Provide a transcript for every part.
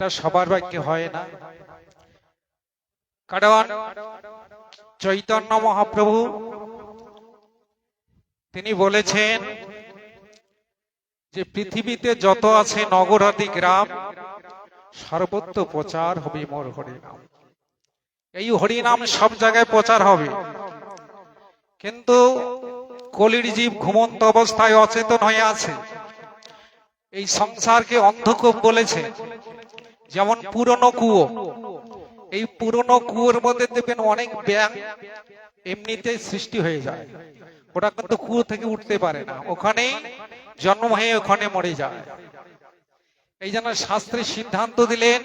এটা সবার ভাগ্যে হয় না। কারণ চৈতন্য মহাপ্রভু, তিনি বলেছেন যে পৃথিবীতে যত আছে নগরাদি গ্রাম, সর্বত্র প্রচার হবে মোর হরিনাম। এই হরিনাম সব জায়গায় প্রচার হবে। কিন্তু কলির জীব ঘুমন্ত অবস্থায় অচেতন হয়ে আছে। এই সংসারকে অন্ধকূপ বলেছে। যেমন পুরনো কুয়ো। এই পুরনো কুয়োর মধ্যে দেখবেন অনেক ব্যাং এমনিতে সৃষ্টি হয়ে যায়। ওটা কিন্তু কুয়ো থেকে উঠতে পারে না। ওখানেই জন্ম হয়ে ওখানে মরে যায়। এই জন্য শাস্ত্রে সিদ্ধান্ত দিলেন,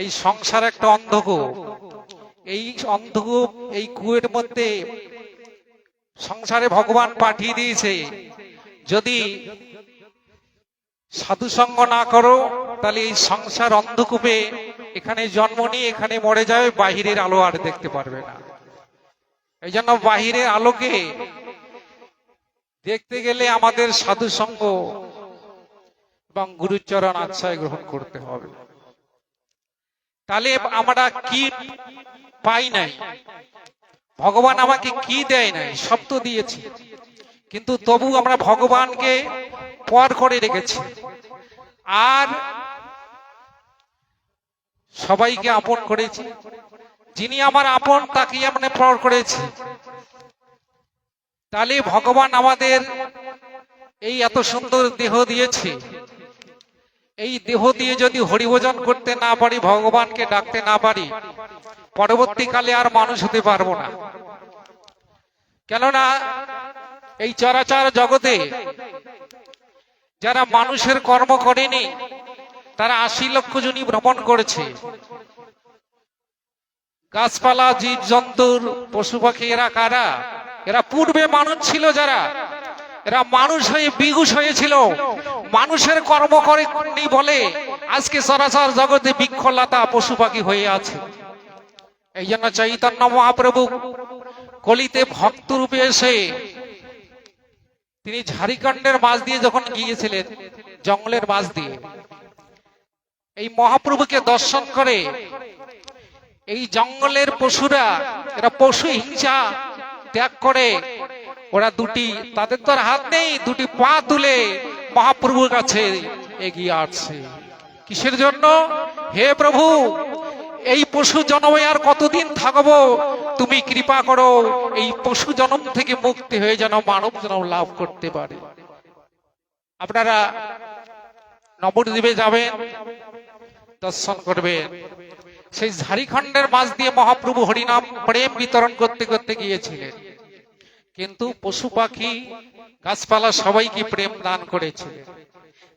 এই সংসার একটা অন্ধকূপ। এই অন্ধকূপ, এই কুয়ের মধ্যে সংসারে ভগবান পাঠিয়ে দিয়েছে। যদি সাধু সঙ্গ না করো তাহলে এই সংসার অন্ধকূপে এখানে জন্ম নিয়ে এখানে মরে যাবে বাহিরের আলো আর দেখতে পারবে না। এই জন্য বাহিরের আলোকে দেখতে গেলে আমাদের সাধু সঙ্গ এবং গুরুচরণ আশ্রয় গ্রহণ করতে হবে। তাহলে আমরা কি পাই নাই? ভগবান আমাকে কি দেয় নাই? সব তো দিয়েছি। কিন্তু তবু আমরা ভগবানকে পর করে রেখেছি। আর সবাইকে আপন করেছি। যিনি আমার আপন তাকে আমরা পর করেছি। তাহলে ভগবান আমাদের এই এত সুন্দর দেহ দিয়েছে। এই দেহ দিয়ে যদি হরিভোজন করতে না পারি, ভগবানকে ডাকতে না পারি, পরবর্তীকালে আর মানুষ হতে পারব না। কেননা এই চরাচর জগতে যারা মানুষের কর্ম করেনি তারা আশি লক্ষ জনই ভ্রমণ করেছে। গাছপালা, জীব, জন্তুর, পশু পাখি, এরা কারা? এরা পূর্বে মানুষ ছিল যারা। এরা মানুষ হয়ে বিহুষ হয়েছিল। মানুষের কর্ম করেনি বলে আজকে সরাসর জগতে বৃক্ষলতা, পশু পাখি হয়ে আছে। এই জন্য চৈতন্য মহাপ্রভু কলিতে ভক্ত রূপে এসে তিনি ঝাড়িখণ্ডের মাছ দিয়ে যখন গিয়েছিলেন, জঙ্গলের মাছ দিয়ে এই মহাপ্রভুকে দর্শন করে। এই জঙ্গলের পশুরা, এরা পশু হিংসা ত্যাগ করে। ওরা দুটি, তাদের তো হাত নেই, দুটি পা তুলে মহাপ্রভুর কাছে এগিয়ে আসছে। কিসের জন্য? হে প্রভু, এই পশু জন্মে আর কতদিন থাকব? তুমি কৃপা করো, এই পশু জন্ম থেকে মুক্তি হয়ে যেন মানব জন্ম লাভ করতে পারে। আপনারা নবদ্বীপে যাবেন। দর্শন করবে। সেই ঝাড়িখণ্ডের মাঝ দিয়ে মহাপ্রভু হরিনাম প্রেম বিতরণ করতে করতে গিয়েছিলেন। কিন্তু পশু পাখি, গাছপালা সবাইকে প্রেম দান করেছিলেন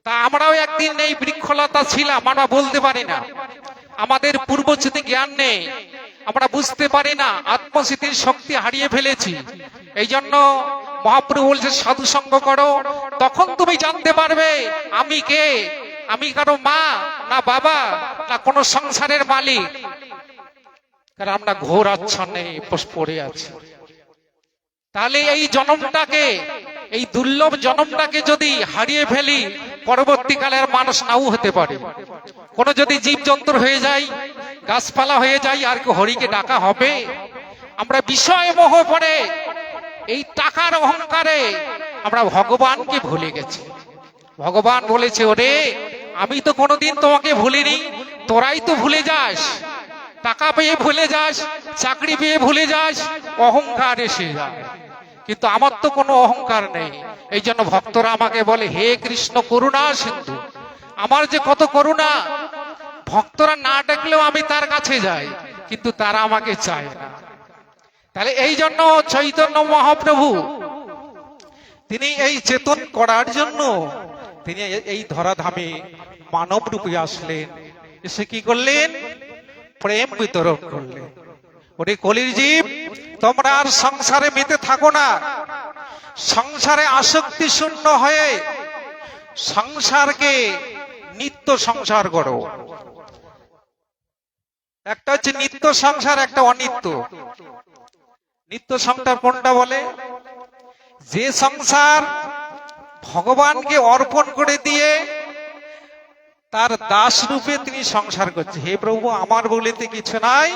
তা আমরাও একদিন এই বৃক্ষলতা ছিলাম, আমরা বলতে পারি না। আমাদের পূর্বচিতে জ্ঞান নেই, আমরা বুঝতে পারি না আত্মস্মৃতির শক্তি হারিয়ে ফেলেছি। এই জন্য মহাপ্রভু বলছে সাধু সঙ্গ করো, তখন তুমি জানতে পারবে আমি কে। আমি কারও মা, না বাবা, না কোনো সংসারের মালিক। কারণ আমরা ঘোর আচ্ছন্নে পড়ে আছি। তাহলে এই জনমটাকে, এই দুর্লভ জনমটাকে যদি হারিয়ে ফেলি, পরবর্তীকালের মানুষ নাও হতে পারে। কোন যদি জীব জন্তু হয়ে যায় গাছপালা হয়ে যায় আর কি হরিকে ডাকা হবে। আমরা বিষয় মোহ পড়ে, এই টাকার অহংকারে আমরা ভগবানকে ভুলে গেছি। ভগবান বলেছে, ওরে আমি তো কোনোদিন তোমাকে ভুলিনি। তোরাই তো ভুলে যাস। টাকা পেয়ে ভুলে যাস, চাকরি পেয়ে ভুলে যাস, অহংকার এসে যায়। কিন্তু আমার তো কোনো অহংকার নেই। এই জন্য ভক্তরা আমাকে বলে, হে কৃষ্ণ করুণা সিন্ধু, আমার যে কত করুণা, ভক্তরা না ডাকলেও আমি তার কাছে যাই, কিন্তু তারা আমাকে চায় না। তাহলে এই জন্য চৈতন্য মহাপ্রভু, তিনি এই চেতন করার জন্য, তিনি এই ধরাধামে মানব রূপে আসলেন। এসে কি করলেন? প্রেম বিতরণ করলেন। ওরে কলির জীব, তোমরা আর সংসারে মেতে থাকো না। সংসারে আসক্তি শূন্য হয়ে সংসারকে নিত্য সংসার করো। একটা হচ্ছে নিত্য সংসার, একটা অনিত্য। নিত্য সংসার কোনটা বলে? যে সংসার ভগবানকে অর্পণ করে দিয়ে তার দাস রূপে তিনি সংসার করছে। হে প্রভু, আমার বলিতে কিছু নাই,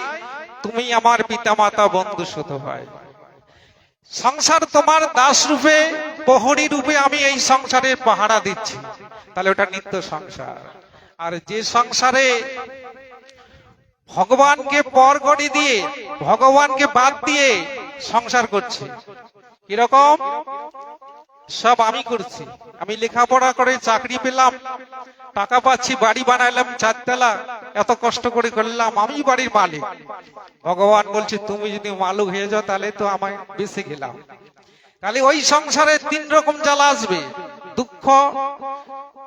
তুমি আমার পিতামাতা বন্ধু শুধু হয়। সংসার তোমার দাস রূপে, প্রহরী রূপে আমি এই সংসারের পাহারা দিচ্ছি। তাহলে ওটা নিত্য সংসার। আর যে সংসারে ভগবানকে পর করে দিয়ে, ভগবানকে বাদ দিয়ে সংসার করছে, কীরকম? সব আমি করছি। আমি লেখাপড়া করে চাকরি পেলাম, টাকা পাচ্ছি, বাড়ি বানাইলাম, চারতলা, এত কষ্ট করে করলাম, আমি বাড়ির মালিক। ভগবান বলছে, তুমি যদি মালুক হয়ে যাও, তাহলে তো আমায় বেঁচে গেলাম। তাহলে ওই সংসারে তিন রকম জ্বালা আসবে, দুঃখ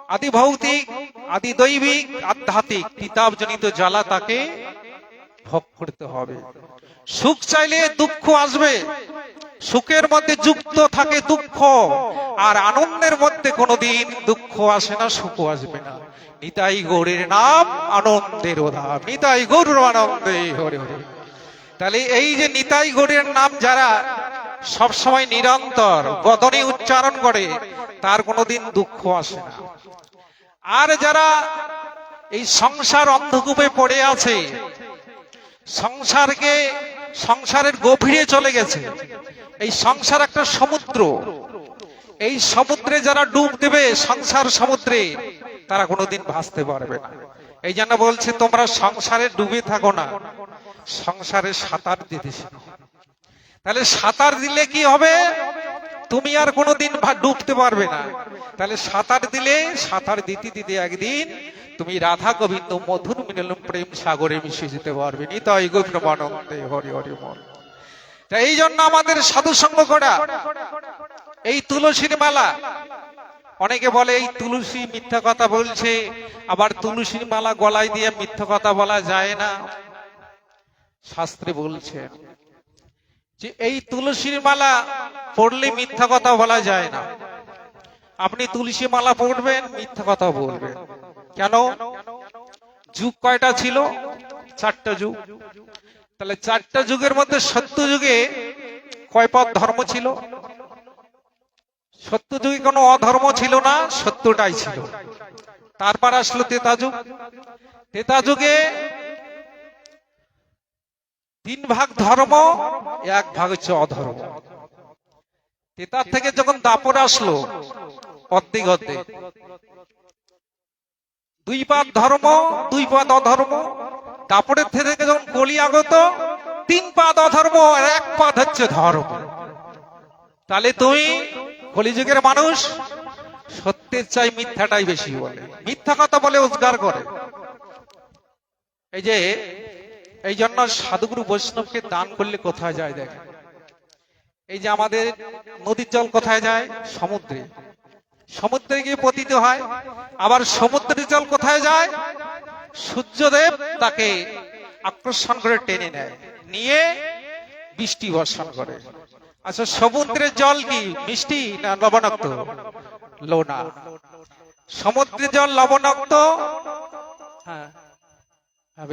আদি ভৌতিক আদি দৈবিক আধ্যাত্মিক। কিতাবজনিত জ্বালা তাকে ভোগ করতে হবে। সুখ চাইলে দুঃখ আসবে। সুখের মধ্যে যুক্ত থাকে দুঃখ। আর আনন্দের মধ্যে কোনোদিন দুঃখ আসে না সুখ আসবে না। নিতাই গৌরের নাম আনন্দের ধাম নিতাই গৌর আনন্দে হরে হরে। তাহলে এই যে নিতাই গৌরের নাম যারা সব সময় নিরন্তর বদনে উচ্চারণ করে, তার কোনোদিন দুঃখ আসে না। আর যারা এই সংসার অন্ধকূপে পড়ে আছে, সংসারকে, সংসারের গভীরে চলে গেছে, এই সংসার একটা সমুদ্র এই সমুদ্রে যারা ডুব দেবে, সংসার সমুদ্রে, তারা কোনোদিন ভাসতে পারবে না। এই জন্য বলছে, তোমরা সংসারে ডুবে থাকো না, সংসারে সাঁতার দিতে তাহলে সাঁতার দিলে কি হবে? তুমি আর কোনোদিন ডুবতে পারবে না। তাহলে সাঁতার দিলে, সাঁতার দিতে দিতে একদিন তুমি রাধা গোবিন্দ মধুর মিলন প্রেম সাগরে মিশে যেতে পারবে। নিতাই গোবিন্দানন্দে হরি হরি মন এই জন্য আমাদের সাধু সঙ্গ করা এই তুলসীর মালা। অনেকে বলে, এই তুলসী মিথ্যা কথা বলছে, আবার তুলসীর মালা গলায় দিয়ে মিথ্যা কথা বলা যায় না। শাস্ত্রে বলছে যে, এই তুলসীর মালা পড়লে মিথ্যা কথা বলা যায় না। আপনি তুলসী মালা পড়বেন, মিথ্যা কথা বলবেন। কেন? যুগ কয়টা ছিল? চারটা যুগ। তাহলে চারটা যুগের মধ্যে সত্য যুগে কয় পদ ধর্ম ছিল? সত্য যুগে কোনো অধর্ম ছিল না, সত্যটাই ছিল। তারপর আসলো তেতা যুগ তেতা যুগে তিন ভাগ ধর্ম, এক ভাগ হচ্ছে অধর্ম। তেতার থেকে যখন দাপর আসলো, অর্ধেক অর্ধেক। দুই পাদ ধর্ম, দুই পাদ অধর্ম। দাপরের থেকে যখন কলি আগত, তিন পাদ অধর্ম আর এক পাদ হচ্ছে ধর্ম। তাহলে তুমি কলিযুগের মানুষ সত্যের চাই মিথ্যাটাই বেশি বলে। মিথ্যা কথা বলে উদ্গার করে। এই যে, এই জন্য সাধুগুরু বৈষ্ণবকে দান করলে কোথায় যায় দেখেন? এই যে আমাদের নদীর জল কোথায় যায়? সমুদ্রে। সমুদ্রে গিয়ে পতিত হয়। আবার সমুদ্রের জল কোথায় যায়? সূর্যদেব তাকে আকর্ষণ করে টেনে নেয়। নিয়ে বৃষ্টি বর্ষণ করে। আচ্ছা সমুদ্রের জল কি? মিষ্টি না লবণাক্ত? লোনা। সমুদ্রের জল লবণাক্ত? হ্যাঁ। হ্যাঁ।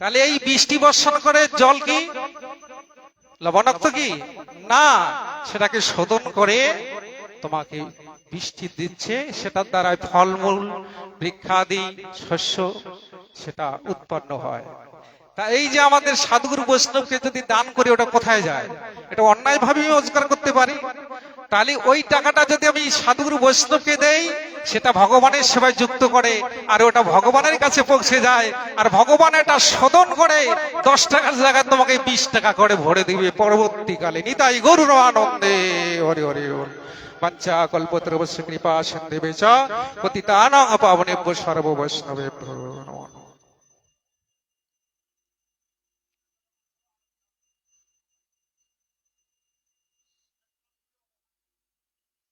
তাহলে এই বৃষ্টি বর্ষণ করে জল কি? লবণাক্ত কি? না, সেটাকে শোধন করে তোমাকে বৃষ্টি দিচ্ছে, সেটার দ্বারা ফলমূল, বৃক্ষাদি, শস্য, সেটা উৎপন্ন হয়। তা এই যে আমাদের সাধুগুরু বৈষ্ণবকে যদি দান করি ওটা কোথায় যায়? এটা অন্যায় ভাবে রোজগার করতে পারি। তাহলে ওই টাকাটা যদি আমি সাধুগুরু বৈষ্ণবকে দেই, সেটা ভগবানের সেবায় যুক্ত করে, আর ওটা ভগবানের কাছে পৌঁছে যায়, আর ভগবান এটা শোধন করে, দশ টাকার জায়গায় তোমাকে বিশ টাকা করে ভরে দিবে পরবর্তীকালে। নিতাই গরুর আনন্দে। হরে হরে পঞ্চা কল্পতরবশ্য কৃপা সিন্ধে বেচা পতিতানাং পাবনেভ্য সর্ব বৈষ্ণবে